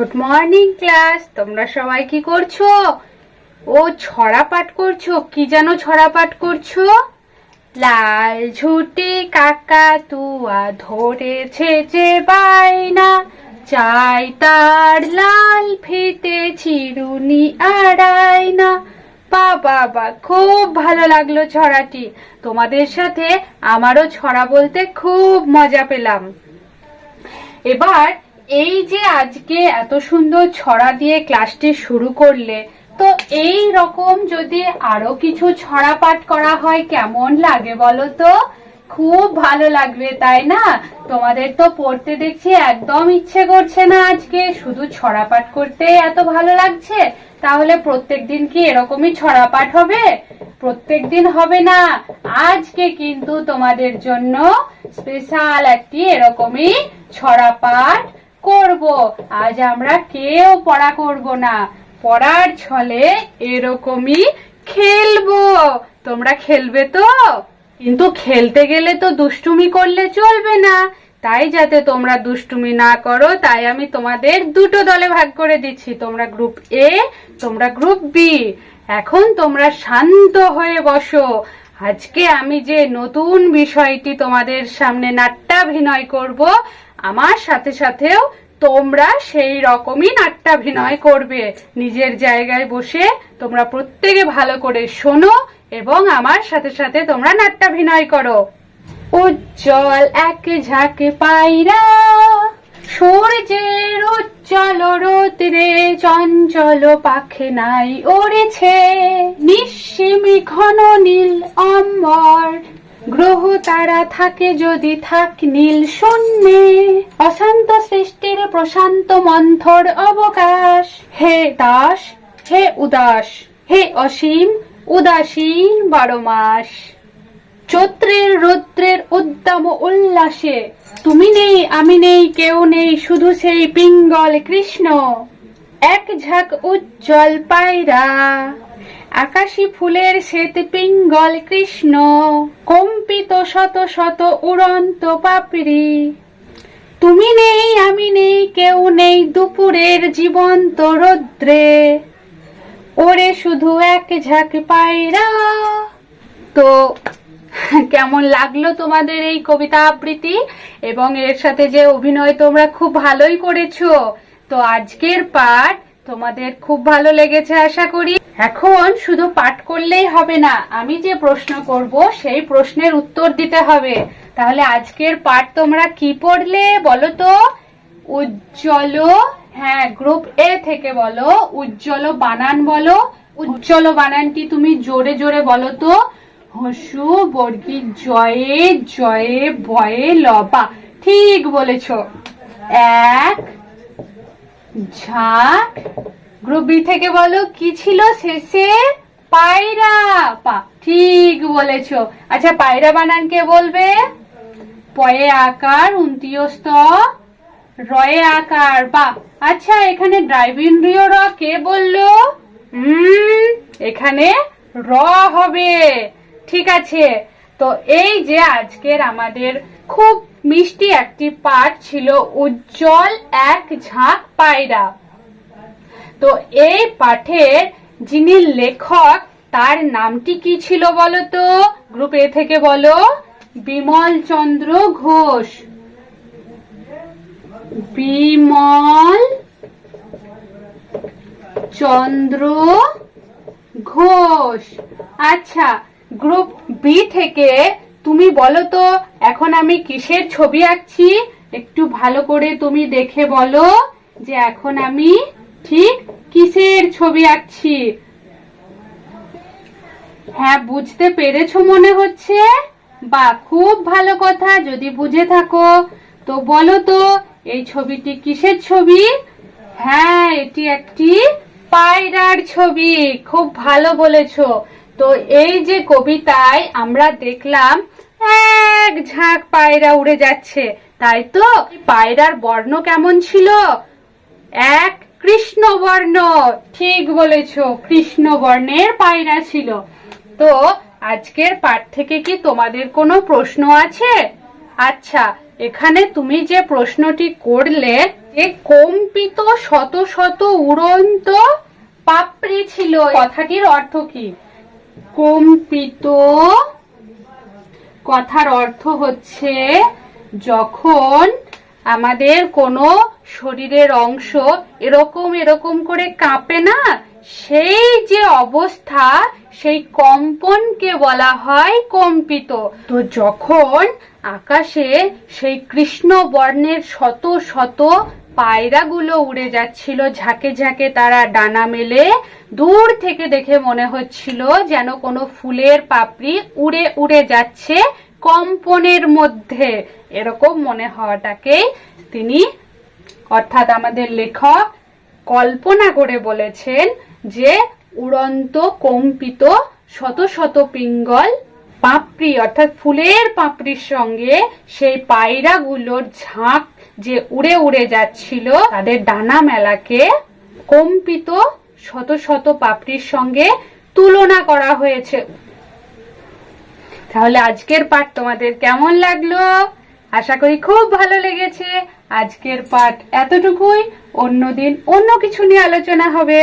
Good morning class তোমরা সবাই কি করছ? ও ছড়া পাঠ করছ? কি যেন ছড়া পাঠ করছ? লাল ঝুটি কাকা তুয়া ধরেছে যে বাইনা চাই তার লাল ফিতে চিরুনি আড়াইনা বা বাবা খুব ভালো লাগল ছড়াটি। তোমাদের সাথে আমারও ছড়া বলতে খুব মজা পেলাম। এবার এই যে আজকে এত সুন্দর ছড়া দিয়ে ক্লাসটি শুরু করলে, তো এই রকম যদি আরও কিছু ছড়া পাঠ করা হয়, কেমন লাগে বলো তো? খুব ভালো লাগবে, তাই না? তোমাদের তো পড়তে দেখছি একদম ইচ্ছে করছে না আজকে। শুধু ছড়া পাঠ করতে এত ভালো লাগছে। তাহলে প্রত্যেক দিন কি এরকমই ছড়া পাঠ হবে? প্রত্যেক দিন হবে না। আজকে কিন্তু তোমাদের জন্য স্পেশাল একটি এরকমই ছড়া পাঠ করব। আজ আমরা কেউ পড়া করব না। পড়ার ছলে এরকমই খেলব। তোমরা খেলবে তো? কিন্তু খেলতে গেলে তো দুষ্টুমি করলে চলবে না। তাই যাতে তোমরা দুষ্টুমি না করো, তাই আমি তোমাদের দুটো দলে ভাগ করে দিচ্ছি। তোমরা গ্রুপ এ তোমরা গ্রুপ বি এখন তোমরা শান্ত হয়ে বসো। আজকে আমি যে নতুন বিষয়টি তোমাদের সামনে নাট্যাভিনয় করব, আমার সাথে সাথেও তোমরা সেই রকমই নাট্যাভিনয় করবে। নিজের জায়গায় বসে তোমরা প্রত্যেকে ভালো করে শোনো এবং আমার সাথে সাথে তোমরা নাট্যাভিনয় করো। উজ্জ্বল এক ঝাঁক পায়রা সূর্যের উজ্জ্বল রোদ্রে চঞ্চল পাখে নাই ওড়েছে। নিঃসীমি ঘন নীল অম্বর, গ্রহ তারা থাকে যদি থাক নীল শূন্যে। অশান্ত সৃষ্টির প্রশান্ত মন্থর অবকাশ, হে দাস, হে উদাস, হে অসীম, উদাসীন বারো মাস। চৈত্রের রৌদ্রের উদ্দাম উল্লাসে। তুমি নেই, আমি নেই, কেউ নেই, শুধু সেই পিঙ্গল কৃষ্ণ। এক ঝাঁক উজ্জ্বল পায়রা, আকাশী ফুলের শ্বেত পিঙ্গল কৃষ্ণ, কম্পিত শত শত উড়ন্ত পাপড়ি। তুমি নেই, আমি নেই, কেউ নেই দুপুরের জীবন্ত রৌদ্রে। ওরে শুধু এক ঝাঁক পায়রা। তো কেমন লাগল তোমাদের এই কবিতা আবৃত্তি? এবং এর সাথে যে অভিনয় তোমরা খুব ভালোই করেছ। তো আজকের পাঠ তোমাদের খুব ভালো লেগেছে আশা করি। এখন শুধু পাঠ করলেই হবে না, আমি যে প্রশ্ন করব সেই প্রশ্নের উত্তর দিতে হবে। তাহলে আজকের পাঠ তোমরা কি পড়লে বলো তো? উজ্জ্বল হ্যাঁ গ্রুপ এ থেকে বলো। উজ্জ্বল বানান বলো। উজ্জ্বল বানানটি তুমি জোরে জোরে বলো তো। হসু, বর্গী, জয়ে জয়ে বয়ে লবা। ঠিক বলেছ। এক, ঝাঁক। গ্রুপ বি থেকে বলো, কি ছিল শেষে? পায়রা পা। ঠিক বলেছ। আচ্ছা পায়রা বানান কে বলবে? পয়ে আকার, উনতীয়স্ত। রয়ে আকার বা আচ্ছা এখানে ড্রাইভিং রিও র কে বলল? হুম এখানে র হবে। ঠিক আছে। তো এই যে আজকের আমাদের খুব মিষ্টি একটি পাঠ ছিল উজ্জ্বল এক ঝাঁক পায়রা। তো এই পাঠের যিনি লেখক, তার নামটি কি ছিল বলো তো গ্রুপ এ থেকে বলো। বিমল চন্দ্র ঘোষ। বিমল চন্দ্র ঘোষ। আচ্ছা গ্রুপ বি থেকে তুমি বলো তো, এখন আমি কিসের ছবি আঁকছি? একটু ভালো করে তুমি দেখে বলো যে এখন আমি ঠিক কিসের ছবি আঁকছি। হ্যাঁ বুঝতে পেরেছ মনে হচ্ছে? বা, খুব ভালো কথা, যদি বুঝে থাকো। তো বলো তো, এই ছবিটি কিসের ছবি? হ্যাঁ এটি একটি পায়রার ছবি, খুব ভালো বলেছ। তো এই যে কবিতায় আমরা দেখলাম, এক ঝাঁক পায়রা উড়ে যাচ্ছে। তাই তো? পায়রার বর্ণ কেমন ছিল? এক কৃষ্ণ বর্ণ ঠিক বলেছ কৃষ্ণ বর্ণের পায়রা ছিল। তো আজকের পাঠ থেকে কি তোমাদের কোনো প্রশ্ন আছে? আচ্ছা এখানে তুমি যে প্রশ্নটি করলে, যে কম্পিত শত শত উড়ন্ত পাপড়ি ছিল কথাটির অর্থ কি? কম্পিত কথার অর্থ হচ্ছে যখন আমাদের কোনো শরীরের অংশ এরকম এরকম করে কাঁপে না, সেই যে অবস্থা, সেই কম্পনকে বলা হয় কম্পিত। তো যখন আকাশে সেই কৃষ্ণ বর্ণের শত শত পায়রাগুলো উড়ে যাচ্ছিল, ঝাঁকে ঝাঁকে তারা ডানা মেলে, দূর থেকে দেখে মনে হচ্ছিল যেন কোনো ফুলের পাপড়ি উড়ে উড়ে যাচ্ছে কম্পনের মধ্যে। এরকম মনে হওয়াটাকেই তিনি, অর্থাৎ আমাদের লেখক, কল্পনা করে বলেছেন যে উড়ন্ত কম্পিত শত শত পিঙ্গল পাপড়ি, অর্থাৎ ফুলের পাপড়ির সঙ্গে সেই পায়রাগুলোর ঝাঁক যে উড়ে উড়ে যাচ্ছিল, তাদের ডানা মেলাকে কম্পিত শত শত পাপড়ির সঙ্গে তুলনা করা হয়েছে। তাহলে আজকের পাঠ তোমাদের কেমন লাগল? আশা করি খুব ভালো লেগেছে। আজকের পাঠ এতটুকুই। অন্যদিন অন্য কিছু নিয়ে আলোচনা হবে।